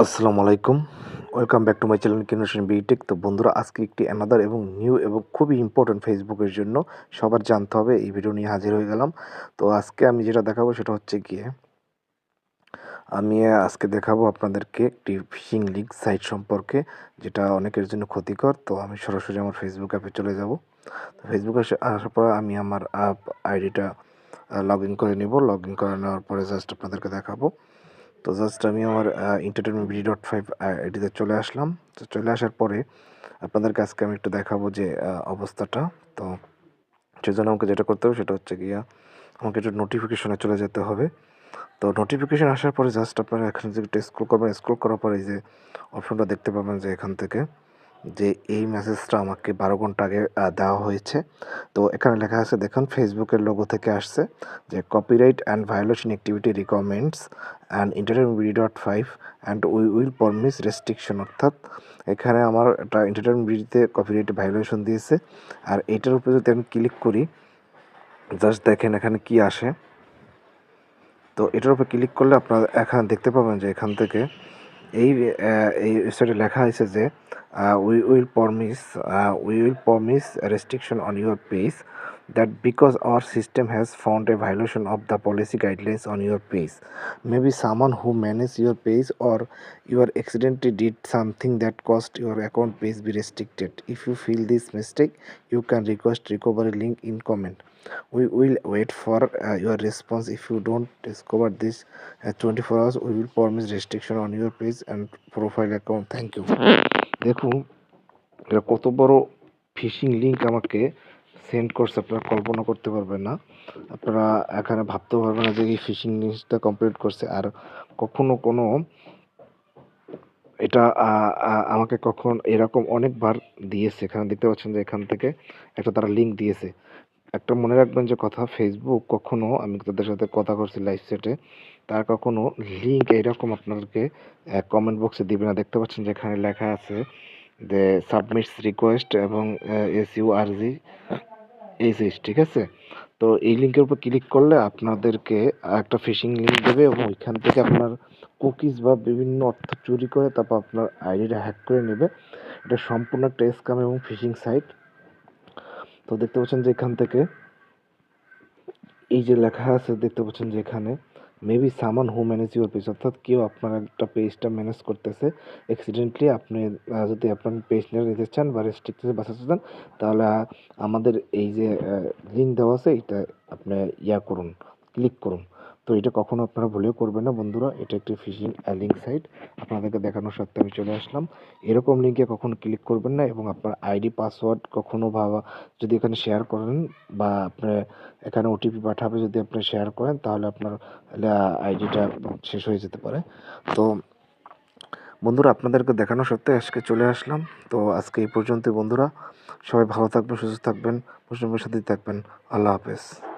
আসসালামু আলাইকুম। Welcome back to my channel কিনোশন B Tech তো বন্ধুরা, আজকে একটি অ্যানাদার এবং নিউ এবং খুবই ইম্পর্টেন্ট ফেসবুকের জন্য সবার জানতে হবে, এই ভিডিও নিয়ে হাজির হয়ে গেলাম। তো আজকে আমি যেটা দেখাবো সেটা হচ্ছে গিয়ে, আমি আজকে দেখাবো আপনাদেরকে একটি ফিশিং লিঙ্ক সাইট সম্পর্কে, যেটা অনেকের জন্য ক্ষতিকর। তো আমি সরাসরি আমার ফেসবুক অ্যাপে চলে যাব। তো ফেসবুক আসার পর আমি আমার অ্যাপ আইডিটা লগ ইন করে নেব। লগ ইন করে নেওয়ার পরে জাস্ট আপনাদেরকে দেখাবো। তো জাস্ট আমি আমার ইন্টারটেনমেন্ট বিডি ডট ফাইভ এটিতে চলে আসলাম। তো চলে আসার পরে আপনাদের আজকে আমি একটু দেখাবো যে অবস্থাটা। তো সেজন্য আমাকে যেটা করতে হবে সেটা হচ্ছে গিয়া, আমাকে একটু নোটিফিকেশনে চলে যেতে হবে। তো নোটিফিকেশান আসার পরে জাস্ট আপনারা এখানে যে স্ক্রল করবেন স্ক্রল করার পরে যে অপশনটা দেখতে পাবেন যে এখান থেকে। যে এই মেসেজটা আমাকে বারো ঘণ্টা আগে দেওয়া হয়েছে। তো এখানে লেখা আছে, দেখুন ফেসবুকের লোগো থেকে আসছে যে copyright and violation activity recommends and entertainment dot five and we will permit restriction অর্থাৎ এখানে আমার একটা এন্টারটেনমেন্ট বিডিতে কপিরাইট ভায়োলেশন দিয়েছে। আর এটার উপরে যদি আমি ক্লিক করি জাস্ট দেখেন এখানে কি আসে। তো এটার উপর ক্লিক করলে আপনারা এখানে দেখতে পাবেন যে এখান থেকে এই এই ওয়েবসাইটে লেখা হয়েছে যে we will permit we will permit restriction on your page that because our system has found a violation of the policy guidelines on your page maybe someone who manage your page or you are accidentally did something that caused your account page be restricted if you feel this mistake you can request recovery link in comment we will wait for uh, your response if you don't discover this uh, 24 hours we will promise restriction on your page and profile account thank you দেখুন এটা কত বড় fishing link আমাকে send করছে আপনারা কল্পনা করতে পারবেন না। আপনারা এখানে ভাবতেও পারবেন না যে এই ফিশিং জিনিসটা কমপ্লিট করছে। আর কখনো কোনো এটা আমাকে কখন এরকম অনেকবার দিয়েছে। এখানে দেখতে পাচ্ছেন যে এখান থেকে একটা তারা লিঙ্ক দিয়েছে। একটা মনে রাখবেন যে কথা ফেসবুক কখনো, আমি তাদের সাথে কথা করছি লাইভ সেটে তার কখনো লিঙ্ক এরকম আপনাদেরকে কমেন্ট বক্সে দিবে না। দেখতে পাচ্ছেন যেখানে লেখা আছে যে সাবমিটস রিকোয়েস্ট এবং S U R G H ঠিক আছে? তো এই লিঙ্কের উপর ক্লিক করলে আপনাদেরকে একটা ফিশিং লিঙ্ক দেবে এবং ওইখান থেকে আপনার কুকিজ বা বিভিন্ন অর্থ চুরি করে তারপর আপনার আইডিটা হ্যাক করে নেবে। এটা সম্পূর্ণ একটা স্ক্যাম এবং ফিশিং সাইট তো দেখতে পাচ্ছেন যে এখান থেকে এই যে লেখা আছে, দেখতে পাচ্ছেন যে এখানে মেবি সামান হু ম্যানেজ ইউর পেজ অর্থাৎ কেউ আপনার একটা পেজটা ম্যানেজ করতেছে অ্যাক্সিডেন্টলি আপনি যদি আপনার পেজ নিয়ে নিতে চান বা রেস্ট্রিক্টেড বাঁচাতে চান তাহলে আমাদের এই যে লিঙ্ক দেওয়া আছে, এটা আপনি ইয়া করুন ক্লিক করুন। তো এটা কখনো আপনারা ভুলেও করবেন না, বন্ধুরা। এটা একটি ফিশিং লিঙ্ক সাইট আপনাদেরকে দেখানোর সত্ত্বে আমি চলে আসলাম। এরকম লিঙ্কে কখনো ক্লিক করবেন না এবং আপনার আইডি পাসওয়ার্ড কখনো ভাবা যদি এখানে শেয়ার করেন বা আপনার এখানে ওটিপি পাঠাবে যদি আপনি শেয়ার করেন, তাহলে আপনার আইডিটা শেষ হয়ে যেতে পারে। তো, বন্ধুরা, আপনাদেরকে দেখানো সত্ত্বে আজকে চলে আসলাম। তো, আজকে এই পর্যন্ত বন্ধুরা। সবাই ভালো থাকবেন, সুস্থ থাকবেন মুসলিমের সাথেই থাকবেন। আল্লাহ হাফেজ।